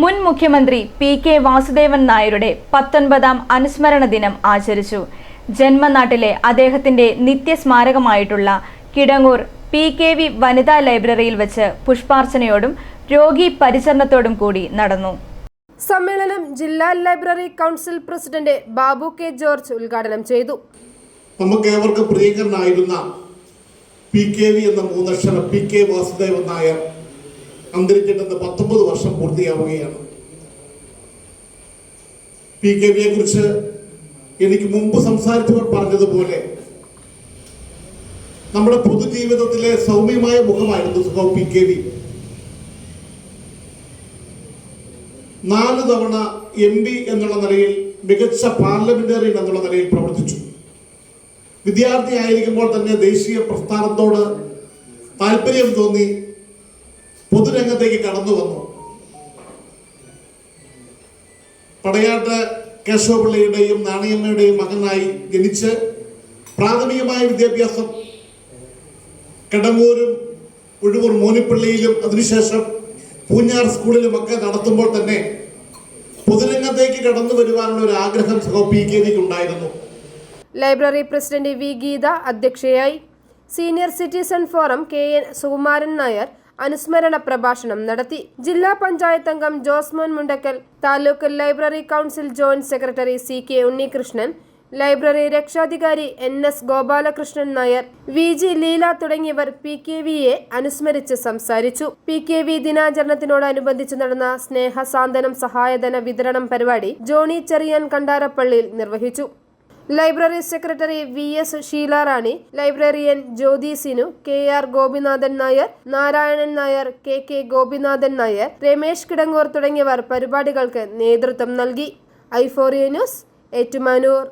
മുൻ മുഖ്യമന്ത്രി P K Vasudevan നായരുടെ പത്തൊൻപതാം അനുസ്മരണ ദിനം ആചരിച്ചു. ജന്മനാട്ടിലെ അദ്ദേഹത്തിന്റെ നിത്യസ്മാരകമായിട്ടുള്ള കിടങ്ങൂർ പി കെ വി വനിതാ ലൈബ്രറിയിൽ വെച്ച് പുഷ്പാർച്ചനയോടും രോഗി പരിചരണത്തോടും കൂടി നടന്നു. സമ്മേളനം ജില്ലാ library council president Babu K George ഉദ്ഘാടനം ചെയ്തു. നമുക്ക് ഏവർക്കും പ്രിയങ്കരനായിരുന്ന പി കെ വി എന്ന മൂന്നക്ഷര പി കെ വാസുദേവൻ നായർ അന്തരിച്ചിട്ട് പത്തൊമ്പത് വർഷം പൂർത്തിയാവുകയാണ്. പി കെ വിയെ കുറിച്ച് എനിക്ക് മുമ്പ് സംസാരിച്ചവർ പറഞ്ഞതുപോലെ നമ്മുടെ പൊതുജീവിതത്തിലെ സൗമ്യമായ മുഖമായിരുന്നു സുഖം പി കെ വി. നാല് തവണ എം പി എന്നുള്ള നിലയിൽ മികച്ച പാർലമെന്റേറിയൻ എന്നുള്ള നിലയിൽ പ്രവർത്തിച്ചു. വിദ്യാർത്ഥി ആയിരിക്കുമ്പോൾ തന്നെ ദേശീയ പ്രസ്ഥാനത്തോട് താല്പര്യം തോന്നി. പൊതുരംഗത്തേക്ക് കടന്നു വന്നു. പടയാട്ട് കേശവപിള്ളയുടെയും നാണിയമ്മയുടെയും മകനായി ജനിച്ച് പ്രാഥമികമായ വിദ്യാഭ്യാസം കിടങ്ങൂരും ഉഴുവൂർ മോനിപ്പള്ളിയിലും അതിനുശേഷം പൂഞ്ഞാർ സ്കൂളിലുമൊക്കെ നടത്തുമ്പോൾ തന്നെ പൊതുരംഗത്തേക്ക് കടന്നു വരുവാനുള്ള ഒരു ആഗ്രഹം സഹോ പി ഉണ്ടായിരുന്നു. ലൈബ്രറി പ്രസിഡന്റ് വി ഗീത അധ്യക്ഷയായി. Senior citizen forum K N Sukumaran Nair അനുസ്മരണ പ്രഭാഷണം നടത്തി ജില്ലാ പഞ്ചായത്ത് അംഗം Josemon Mundakkal taluk library council joint secretary C K Unnikrishnan library രക്ഷാധികാരി N S Gopalakrishnan Nair V G Leela തുടങ്ങിയവർ പി കെ വിയെ അനുസ്മരിച്ച് സംസാരിച്ചു. പി കെ വി ദിനാചരണത്തിനോടനുബന്ധിച്ച് നടന്ന സ്നേഹസാന്ത്വനം സഹായധന വിതരണം പരിപാടി ജോണി ചെറിയാൻ കണ്ടാരപ്പള്ളിയിൽ നിർവഹിച്ചു. Library secretary V S Sheelarani librarian Jyothi Sinu K R Gopinathan Nair Narayanan Nair K K Gopinathan Nair Ramesh Kidangoor തുടങ്ങിയവർ പരിപാടികൾക്ക് നേതൃത്വം നൽകി. ഐഫോറിയ ന്യൂസ് ഏറ്റുമാനൂർ.